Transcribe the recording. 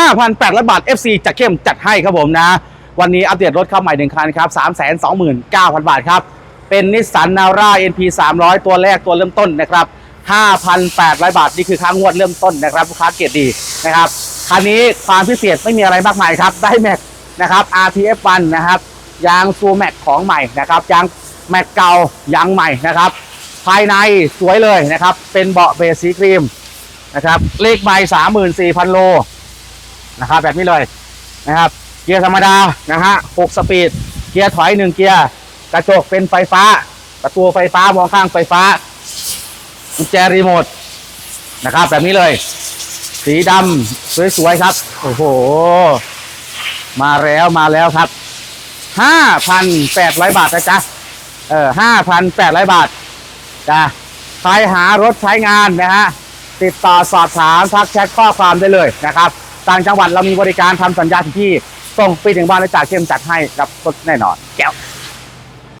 5,800 บาท FC จากเข้มจัดให้ครับผมนะ วันนี้อัปเดตรถเข้าใหม่หนึ่งคันครับ 329,000 บาทครับ เป็นนิสสันนาร่า NP 300 ตัวแรกตัวเริ่มต้นนะครับ 5,800 บาท นี่คือค่างวดเริ่มต้นนะครับลูกค้าเกียรติดีนะครับคันนี้ความพิเศษไม่มีอะไรมากมายครับได้แม็กนะครับ RPF 1นะครับยางซูแม็กของใหม่นะครับยางแม็กเก่ายางใหม่นะครับ ภายในสวยเลยนะครับ เป็นเบาะเบสสีครีมนะครับเลขใบสามหมื่นสี่พันโล นะครับแบบนี้เลยนะครับ เกียร์ธรรมดานะฮะหกสปีด เกียร์ถอยหนึ่งเกียร์ กระจกเป็นไฟฟ้า ประตูไฟฟ้ามองข้างไฟฟ้ากุญแจรีโมทนะครับ แบบนี้เลย สีดำสวยๆครับ โอ้โห มาแล้วมาแล้วครับห้าพันแปดร้อยบาทนะจ๊ะเออห้าพันแปดร้อยบาทจ้ะใครหารถใช้งานนะฮะติดต่อสอบถามทักแชทข้อความได้เลยนะครับ ต่างจังหวัดเรามีบริการทำสัญญาถึงที่ส่งปีถึงบ้านและจากเข้มจัดให้กับรถแน่นอนแก้ว